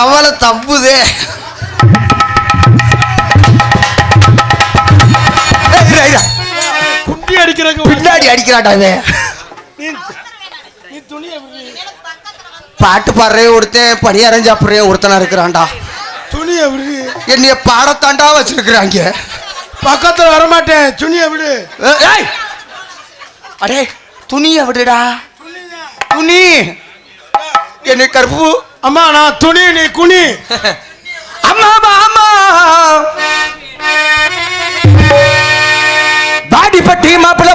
தப்புதே இரு, இரு. குண்டி அடிக்கிறதுக்கு பின்னாடி துணி எப்படி பாட்டு பாடுறே ஒருத்தன் பணியாரம் சாப்பிட்றே ஒருத்தனா இருக்கிறான்டா. துணி எப்படி என்னைய பாடத்தாண்டா வச்சிருக்கிறாங்க. பக்கத்துல வரமாட்டேன். துணி எப்படி ஏய், ஏய்! அடே துணியை விடுடா. துணி. என்னை கருப்பு. அம்மா நான் துணி நீ குனி. அம்மா மாமா பாடி பட்டி மாப்பிள்ள